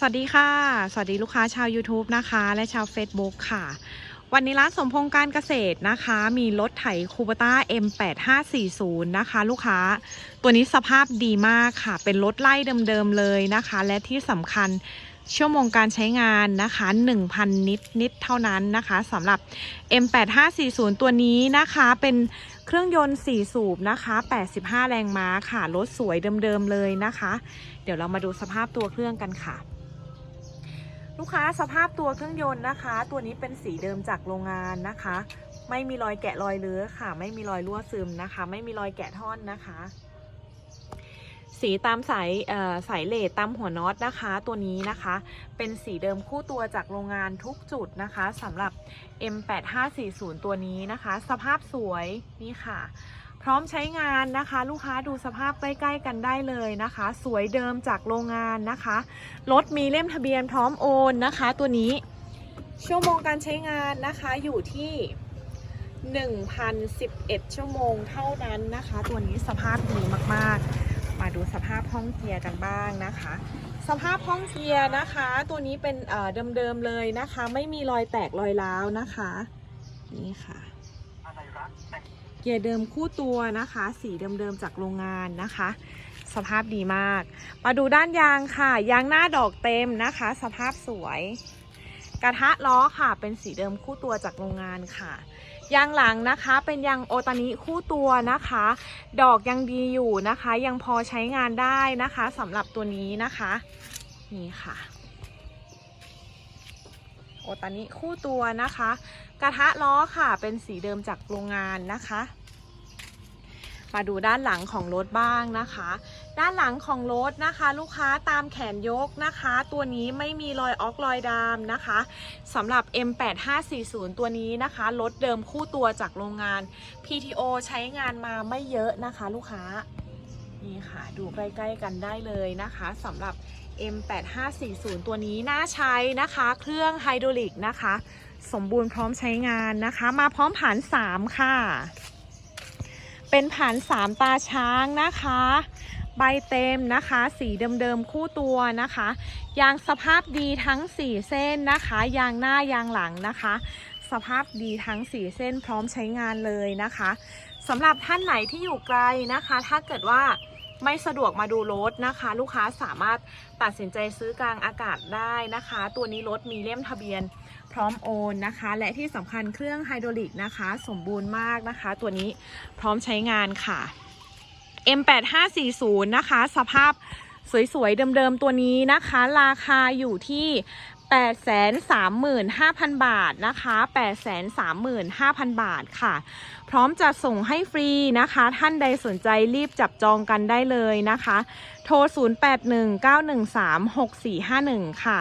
สวัสดีค่ะ สวัสดีลูกค้าชาว YouTube นะคะ และชาว Facebook ค่ะ วันนี้ร้านสมพงษ์การเกษตรนะคะ มีรถไถคูปต้า M8540 นะคะ ลูกค้า ตัวนี้สภาพดีมากค่ะ เป็นรถไล่เดิมๆเลยนะคะ และที่สำคัญชั่วโมงการใช้งานนะคะ 1,000 นิดนิดเท่านั้นนะคะสำหรับ M8540 ตัวนี้นะคะเป็นเครื่องยนต์ 4 สูบนะคะ 85 แรงม้าค่ะ รถสวยเดิมๆเลยนะคะ เดี๋ยวเรามาดูสภาพตัวเครื่องกันค่ะ ลูกค้าสภาพตัวเครื่องยนต์นะคะ ตัวนี้เป็นสีเดิมจากโรงงานนะคะ ไม่มีรอยแกะรอยเลื้อค่ะ ไม่มีรอยรั่วซึมนะคะ ไม่มีรอยแกะท่อนนะคะ สีตามสายสายเลดตามหัวน็อตนะคะ ตัวนี้นะคะ เป็นสีเดิมคู่ตัวจากโรงงานทุกจุดนะคะสำหรับ M8540 ตัวนี้นะคะ สภาพสวยนี่ค่ะ ร้อมใช้งานนะคะ ลูกค้าดูสภาพใกล้ๆกันได้เลยนะคะ สวยเดิมจากโรงงานนะคะรถมีเล่มทะเบียนพร้อมโอนนะคะ ตัวนี้ชั่วโมงการใช้งานนะคะอยู่ที่1,011 ชั่วโมงเท่านั้นนะคะ ตัวนี้สภาพดีมากๆ มาดูสภาพห้องเกียร์กันบ้างนะคะ สภาพห้องเกียร์นะคะ ตัวนี้เป็นเดิมๆเลยนะคะ ไม่มีรอยแตกรอยร้าวนะคะ นี่ค่ะ กียร์เดิมคู่ตัวนะคะ สีเดิมๆจากโรงงานนะคะ สภาพดีมาก มาดูด้านยางค่ะ ยางหน้าดอกเต็มนะคะ สภาพสวย กระทะล้อค่ะ เป็นสีเดิมคู่ตัวจากโรงงานค่ะยางหลังนะคะเป็นยางโอตานิคู่ตัวนะคะ ดอกยังดีอยู่นะคะ ยังพอใช้งานได้นะคะสำหรับตัวนี้นะคะ นี่ค่ะ โอตานิคู่ตัวนะคะ กระทะล้อค่ะเป็นสีเดิมจากโรงงานนะคะ มาดูด้านหลังของรถบ้างนะคะ ด้านหลังของรถนะคะ ลูกค้าตามแขนยกนะคะ ตัวนี้ไม่มีรอยออกรอยดามนะคะสำหรับ M8540 ตัวนี้นะคะรถเดิมคู่ตัวจากโรงงาน PTO ใช้งานมาไม่เยอะนะคะ ลูกค้า นี่ค่ะ ดูใกล้ๆกันได้เลยนะคะสำหรับ M8540 ตัวนี้น่าใช้นะคะ เครื่องไฮดรอลิกนะคะ สมบูรณ์พร้อมใช้งานนะคะ มาพร้อมผาน 3 ค่ะ เป็นผาน 3 ตาช้างนะคะ ใบเต็มนะคะ สีเดิมๆ คู่ตัวนะคะ ยางสภาพดีทั้ง 4 เส้นนะคะ ยางหน้ายางหลังนะคะ สภาพดีทั้ง 4 เส้นพร้อมใช้งานเลยนะคะ สำหรับท่านไหนที่อยู่ไกลนะคะ ถ้าเกิดว่าไม่สะดวกมาดูรถนะคะ ลูกค้าสามารถตัดสินใจซื้อกลางอากาศได้นะคะ ตัวนี้รถมีเล่มทะเบียนพร้อมโอนนะคะ และที่สำคัญเครื่องไฮดรอลิกนะคะ สมบูรณ์มากนะคะ ตัวนี้พร้อมใช้งานค่ะ M8540 นะคะ สภาพสวยๆ เดิมๆ ตัวนี้นะคะ ราคาอยู่ที่ 835,000 บาทนะคะ835,000 บาทค่ะ พร้อมจะส่งให้ฟรีนะคะ ท่านใดสนใจรีบจับจองกันได้เลยนะคะ โทร 0819136451 ค่ะ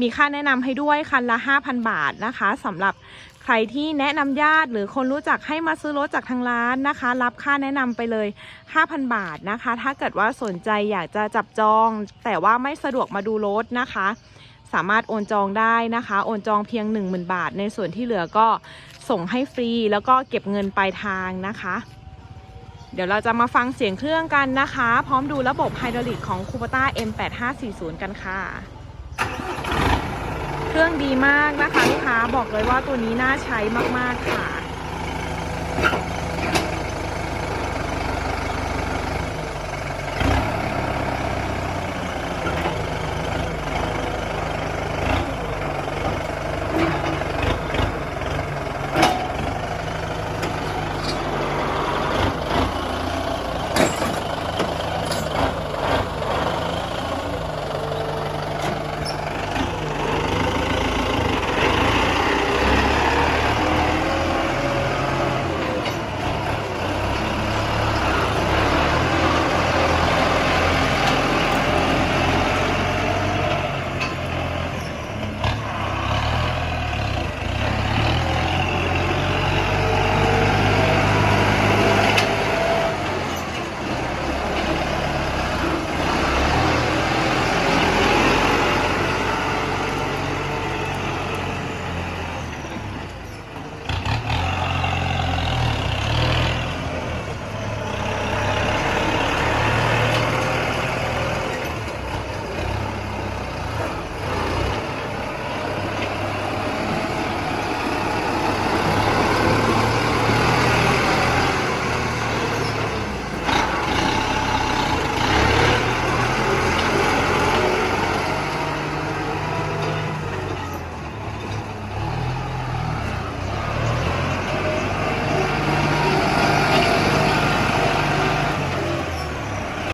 มีค่าแนะนำให้ด้วยคันละ 5,000 บาทนะคะสำหรับใครที่แนะนำญาติหรือคนรู้จักให้มาซื้อรถจากทางร้านนะคะ รับค่าแนะนำไปเลย 5,000 บาทนะคะ ถ้าเกิดว่าสนใจอยากจะจับจอง แต่ว่าไม่สะดวกมาดูรถนะคะ สามารถโอนจองได้นะคะ โอนจองเพียง 10,000 บาท ในส่วนที่เหลือก็ส่งให้ฟรีแล้วก็เก็บเงินปลายทางนะคะ เดี๋ยวเราจะมาฟังเสียงเครื่องกันนะคะ พร้อมดูระบบไฮดรอลิกของคูปต้า M8540 กันค่ะ เครื่องดีมากนะคะลูกค้าบอกเลยว่าตัวนี้น่าใช้มากๆค่ะ